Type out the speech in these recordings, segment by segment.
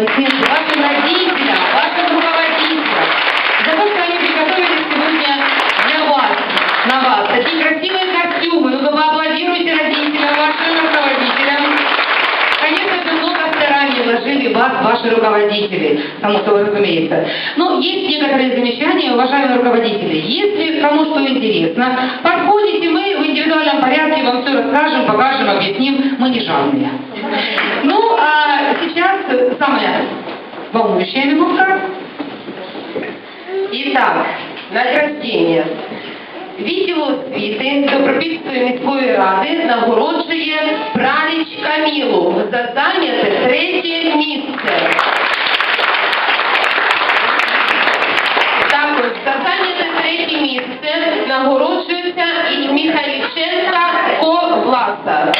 аплодисменты вашим родителям, вашим руководителям, за то, что они приготовили сегодня для вас, на вас. Такие красивые костюмы. Ну-ка, поаплодируйте родителям, вашим руководителям. Конечно же, много стараний вложили вас ваши руководители, само собой разумеется. Но есть некоторые замечания, уважаемые руководители. Если кому что интересно, подходите мы в индивидуальном порядке, вам все расскажем, покажем, объясним. Мы не жадные. Ну, а сейчас самая минутка. Итак, награждення. Відділ освіти Добропільської міської ради нагороджує Праліч Камілу за зайняте третє місце. Також за зайняте третє місце нагороджується і Михайліченка Ко Власа.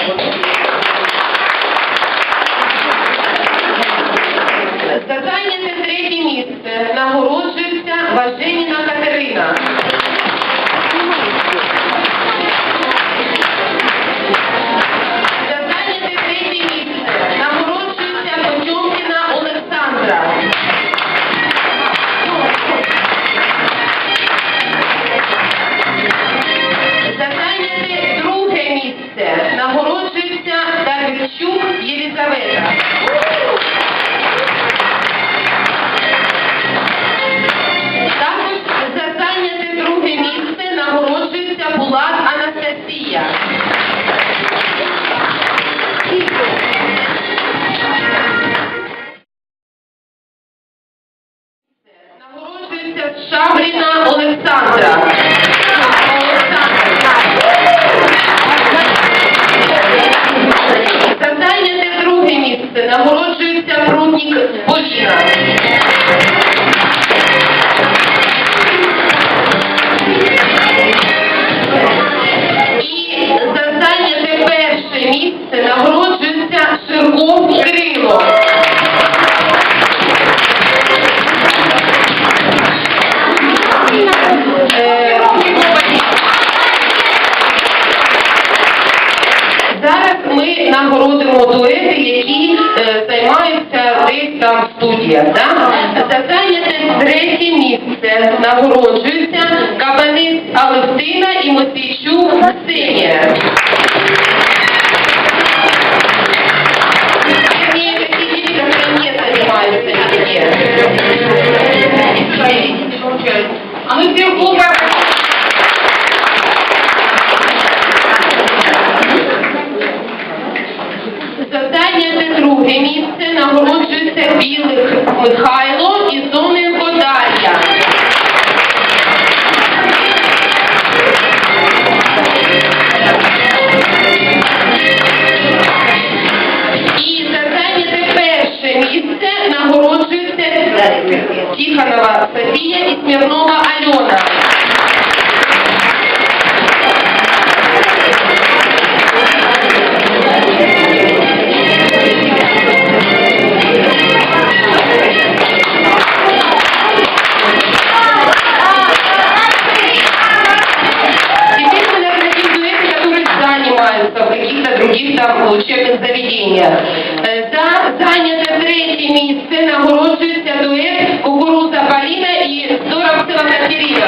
За зайняте третє важені нагороджується Нагороджується Шабріна Олександра. За зайняте друге місце нагороджується Пруднік Поліна. Нагородимо дуети, які е, займаються десь там в студіях. Да? За зайняте третє місце нагороджуються Кабанець Алевтина і Мосійчук Ксенія. Занимаются в каких-то других там учебных заведениях. Е, За зайняте третє місце нагороджується дует Кукуруза Поліна і Здоровцева Катерина.